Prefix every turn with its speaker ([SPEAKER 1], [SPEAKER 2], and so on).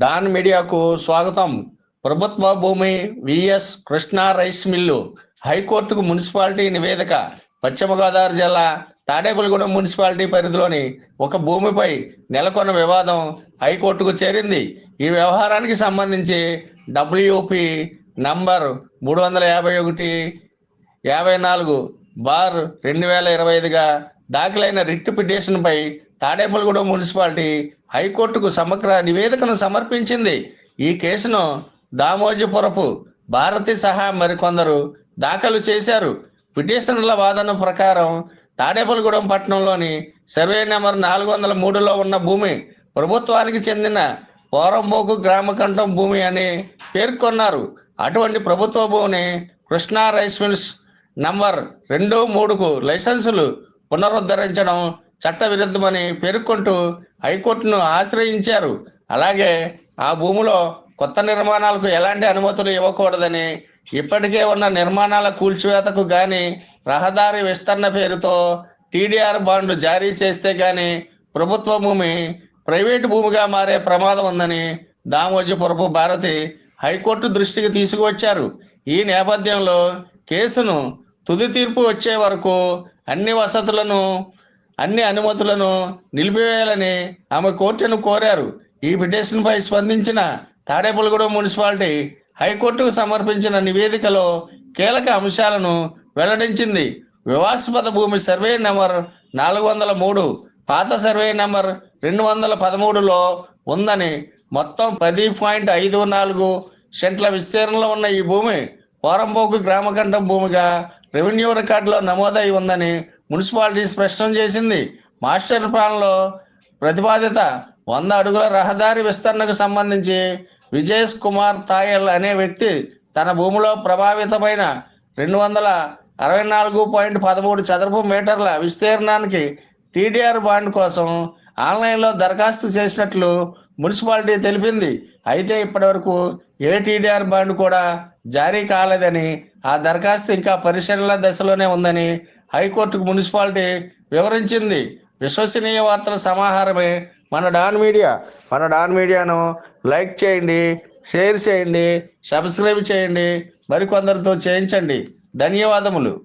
[SPEAKER 1] Don మీడియాకు స్వాగతం. ప్రభుత్వ భూమి విఎస్ కృష్ణా రైస్ మిల్లు హైకోర్టుకు మున్సిపాలిటీ నివేదిక. పశ్చిమ గోదావరి జిల్లా తాడేపల్లిగూడెం మున్సిపాలిటీ పరిధిలోని ఒక భూమిపై నెలకొన్న వివాదం హైకోర్టుకు చేరింది. ఈ వ్యవహారానికి సంబంధించి డబ్ల్యూపి నంబర్ మూడు వందల యాభై ఒకటి యాభై నాలుగు బార్ రెండు వేల ఇరవై ఐదుగా దాఖలైన రిట్ పిటిషన్పై తాడేపల్లిగూడెం మున్సిపాలిటీ హైకోర్టుకు సమగ్ర నివేదికను సమర్పించింది. ఈ కేసును దామోజీపురపు భారతి సహా మరికొందరు దాఖలు చేశారు. పిటిషన్ల వాదన ప్రకారం తాడేపల్లిగూడెం పట్టణంలోని సర్వే నెంబర్ నాలుగు వందల మూడులో ఉన్న భూమి ప్రభుత్వానికి చెందిన పోరంబోకు గ్రామకంఠం భూమి అని పేర్కొన్నారు. అటువంటి ప్రభుత్వ భూమిని కృష్ణా రైస్ మిల్స్ నంబర్ రెండు మూడుకు లైసెన్సులు పునరుద్ధరించడం చట్ట విరుద్ధమని పేర్కొంటూ హైకోర్టును ఆశ్రయించారు. అలాగే ఆ భూమిలో కొత్త నిర్మాణాలకు ఎలాంటి అనుమతులు ఇవ్వకూడదని ఇప్పటికే ఉన్న నిర్మాణాల కూల్చివేతకు గాని రహదారి విస్తరణ పేరుతో టీడీఆర్ బాండ్లు జారీ చేస్తే గాని ప్రభుత్వ భూమి ప్రైవేటు భూమిగా మారే ప్రమాదం ఉందని దామోజీపురపు భారతి హైకోర్టు దృష్టికి తీసుకువచ్చారు. ఈ నేపథ్యంలో కేసును తుది తీర్పు వచ్చే వరకు అన్ని వసతులను అన్ని అనుమతులను నిలిపివేయాలని ఆమె కోర్టును కోరారు. ఈ పిటిషన్పై స్పందించిన తాడేపల్లిగూడెం మున్సిపాలిటీ హైకోర్టుకు సమర్పించిన నివేదికలో కీలక అంశాలను వెల్లడించింది. వివాదాస్పద భూమి సర్వే నెంబర్ నాలుగు వందల మూడు పాత సర్వే నెంబర్ రెండు వందల పదమూడులో ఉందని మొత్తం పది పాయింట్ ఐదు నాలుగు సెంట్ల విస్తీర్ణంలో ఉన్న ఈ భూమి పోరంపోకు గ్రామఖండం భూమిగా రెవెన్యూ రికార్డులో నమోదై ఉందని మున్సిపాలిటీ స్పష్టం చేసింది. మాస్టర్ ప్లాన్లో ప్రతిపాదిత వంద అడుగుల రహదారి విస్తరణకు సంబంధించి విజయ్ కుమార్ తాయల్ అనే వ్యక్తి తన భూమిలో ప్రభావితమైన రెండు వందల అరవై నాలుగు పాయింట్ పదమూడు చదరపు మీటర్ల విస్తీర్ణానికి టీడీఆర్ బాండ్ కోసం ఆన్లైన్లో దరఖాస్తు చేసినట్లు మున్సిపాలిటీ తెలిపింది. అయితే ఇప్పటివరకు ఏటీడీఆర్ బాండ్ కూడా జారీ కాలేదని ఆ దరఖాస్తు ఇంకా పరిశీలన దశలోనే ఉందని హైకోర్టుకు మున్సిపాలిటీ వివరించింది. విశ్వసనీయ వార్తల సమాహారమే మన డాన్ మీడియా. మన డాన్ మీడియాను లైక్ చేయండి షేర్ చేయండి సబ్స్క్రైబ్ చేయండి మరికొందరితో చేయించండి. ధన్యవాదములు.